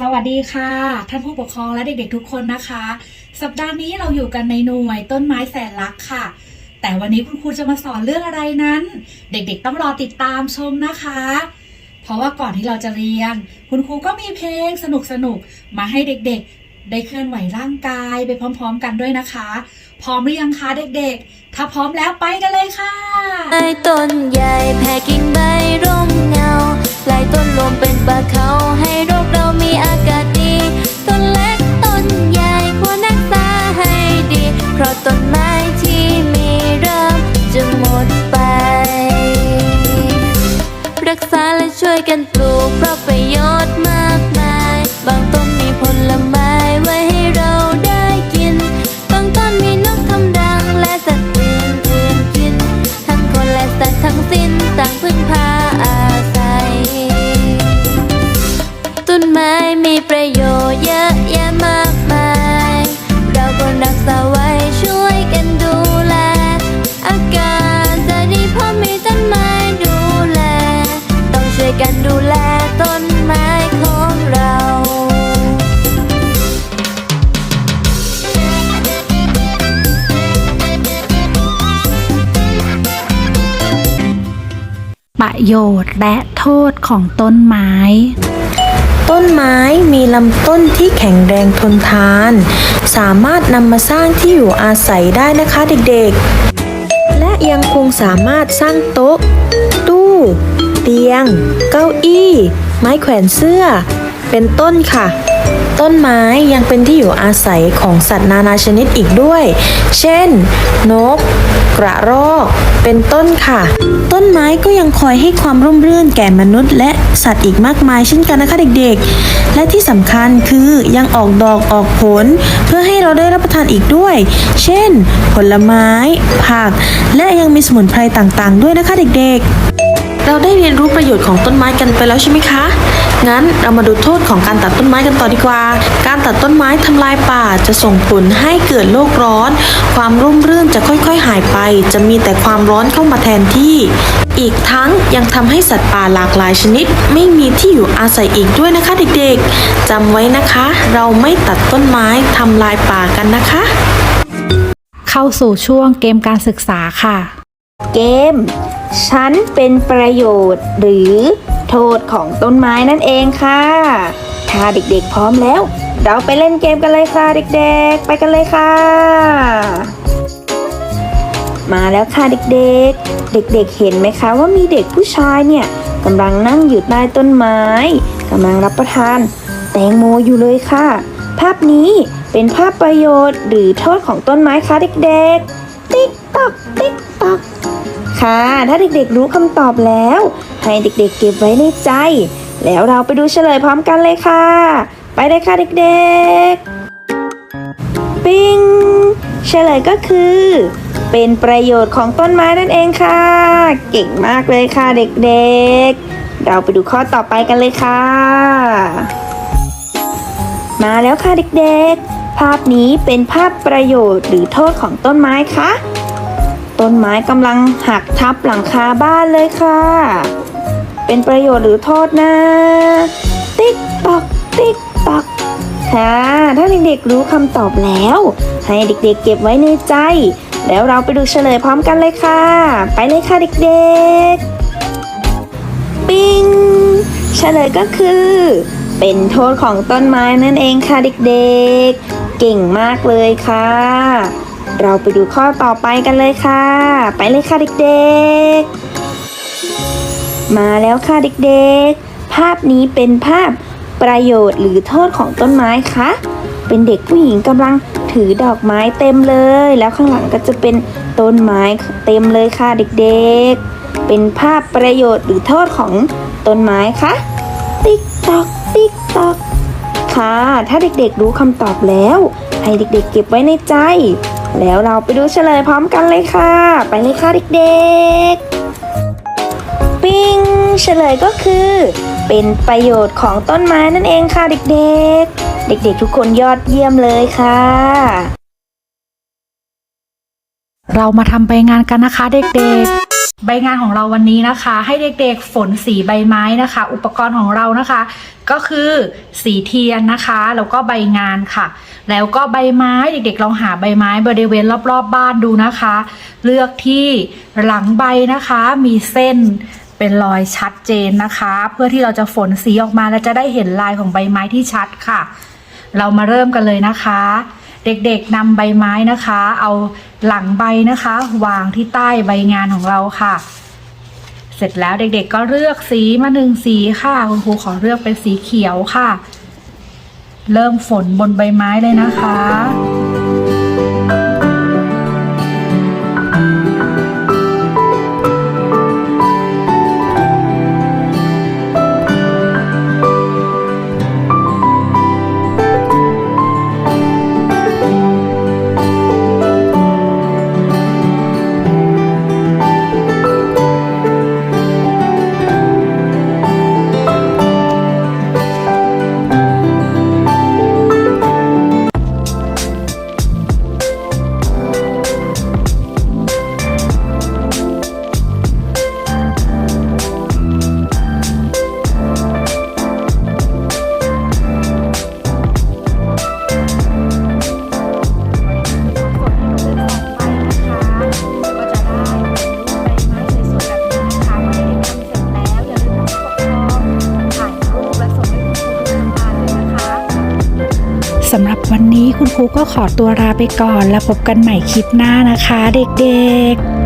สวัสดีค่ะ ท่านผู้ปกครองและเด็กๆทุกคนนะคะ สัปดาห์นี้เราอยู่กันในหน่วยต้นไม้แสนรักค่ะ แต่วันนี้คุณครูจะมาสอนเรื่องอะไรนั้น เด็กๆต้องรอติดตามชมนะคะ เพราะว่าก่อนที่เราจะเรียน คุณครูก็มีเพลงสนุกๆมาให้เด็กๆ ได้เคลื่อนไหวร่างกายไปพร้อมๆ กันด้วยนะคะ พร้อมหรือยังคะเด็กๆ ถ้าพร้อมแล้วไปกันเลยค่ะต้นใหญ่แผ่กิ่งใบร่มเงาลายต้นลมเป็นป่าเขาให้รคเรามี อากาศดี ต้นเล็กต้นใหญ่ควรรักษาให้ดี เพราะต้นไม้ที่มีเริ่มจะหมดไป รักษาและช่วยกันปลูกเพราะปร ประโยชน์และโทษของต้นไม้ ต้นไม้มีลำต้นที่แข็งแรงทนทาน สามารถนำมาสร้างที่อยู่อาศัยได้นะคะเด็กๆ และยังคงสามารถสร้างโต๊ะ ตู้ เตียง เก้าอี้ ไม้แขวนเสื้อ เป็นต้นค่ะต้นไม้ยังเป็นที่อยู่อาศัยของสัตว์นานาชนิดอีกด้วย เช่น นก กระรอก เป็นต้นค่ะ ต้นไม้ก็ยังคอยให้ความร่มรื่นแก่มนุษย์ และสัตว์อีกมากมายเช่นกันนะคะเด็กๆ และที่สำคัญคือยังออกดอกออกผล เพื่อให้เราได้รับประทานอีกด้วย เช่น ผลไม้ ผัก และยังมีสมุนไพรต่างๆ ด้วยนะคะเด็กๆ เราได้เรียนรู้ประโยชน์ของต้นไม้กันไปแล้วใช่ไหมคะ งั้นเรามาดูโทษของการตัดต้นไม้กันต่อดีกว่า การตัดต้นไม้ทำลายป่าจะส่งผลให้เกิดโลกร้อน ความร่มรื่นจะค่อยๆ หายไป จะมีแต่ความร้อนเข้ามาแทนที่ อีกทั้งยังทำให้สัตว์ป่าหลากหลายชนิด ไม่มีที่อยู่อาศัยอีกด้วยนะคะเด็กๆจำไว้นะคะ เราไม่ตัดต้นไม้ทำลายป่ากันนะคะ เข้าสู่ช่วงเกมการศึกษาค่ะ เกม ฉันเป็นประโยชน์หรือ โทษของต้นไม้นั่นเองค่ะถ้าเด็กๆพร้อมแล้ว เราไปเล่นเกมกันเลยค่ะเด็กๆ ไปกันเลยค่ะ มาแล้วค่ะเด็กๆ เด็กๆเห็นไหมคะว่ามีเด็กผู้ชายเนี่ยกำลังนั่งอยู่ใต้ต้นไม้กำลังรับประทาน แตงโมอยู่เลยค่ะ ภาพนี้เป็นภาพประโยชน์หรือโทษของต้นไม้คะเด็กๆ ติ๊กตอกติ๊กตอกค่ะ ถ้าเด็กๆรู้คำตอบแล้ว ให้เด็กๆ เก็บไว้ในใจ แล้วเราไปดูเฉลยพร้อมกันเลยค่ะ ไปเลยค่ะเด็กๆ ปิ้งเฉลยก็คือ เป็นประโยชน์ของต้นไม้นั่นเองค่ะ เก่งมากเลยค่ะเด็กๆ เราไปดูข้อต่อไปกันเลยค่ะ มาแล้วค่ะเด็กๆภาพนี้เป็นภาพประโยชน์หรือโทษของต้นไม้คะ ต้นไม้กำลังหักทับหลังคาบ้านเลยค่ะ เป็นประโยชน์หรือโทษนะ ติ๊กตอกติ๊กตอกค่ะถ้าเด็กๆรู้คำตอบแล้ว ให้เด็กๆเก็บไว้ในใจ แล้วเราไปดูเฉลยพร้อมกันเลยค่ะ ไปเลยค่ะเด็กๆ ปิงเฉลยก็คือ เป็นโทษของต้นไม้นั่นเองค่ะเด็กๆ เก่งมากเลยค่ะ เราไปดูข้อต่อไปกันเลยค่ะ ไปเลยค่ะเด็กๆ มาแล้วค่ะเด็กๆ ภาพนี้เป็นภาพประโยชน์หรือโทษของต้นไม้คะ เป็นเด็กผู้หญิงกำลังถือดอกไม้เต็มเลย แล้วข้างหลังก็จะเป็นต้นไม้เต็มเลยค่ะเด็กๆ เป็นภาพประโยชน์หรือโทษของต้นไม้คะ ติ๊กตอก ติ๊กตอก ค่ะ ถ้าเด็กๆรู้คำตอบแล้ว ให้เด็กๆ เก็บไว้ในใจ แล้วเราไปดูเฉลยพร้อมกันเลยค่ะ ไปเลยค่ะเด็กๆ ปิ้งเฉลยก็คือ เป็นประโยชน์ของต้นไม้นั่นเองค่ะเด็กๆ เด็กๆทุกคนยอดเยี่ยมเลยค่ะ เรามาทำไปงานกันนะคะเด็กๆใบงานของเราวันนี้นะคะ ให้เด็กๆฝนสีใบไม้นะคะ อุปกรณ์ของเรานะคะ ก็คือสีเทียนนะคะแล้วก็ใบงานค่ะ แล้วก็ใบไม้เด็กๆลองหาใบไม้บริเวณรอบๆบบ้านดูนะคะ เลือกที่หลังใบนะคะมีเส้น เป็นรอยชัดเจนนะคะ เพื่อที่เราจะฝนสีออกมาแล้วจะได้เห็นลายของใบไม้ที่ชัดค่ะ เรามาเริ่มกันเลยนะคะ เด็กๆนำใบไม้นะคะ เอาหลังใบนะคะ วางที่ใต้ใบงานของเราค่ะ เสร็จแล้วเด็กๆก็เลือกสีมาหนึ่งสีค่ะคุณครูขอเลือกเป็นสีเขียวค่ะ เริ่มฝนบนใบไม้เลยนะคะ สำหรับวันนี้คุณครูก็ขอตัวลาไปก่อน แล้วพบกันใหม่คลิปหน้านะคะ เด็กๆ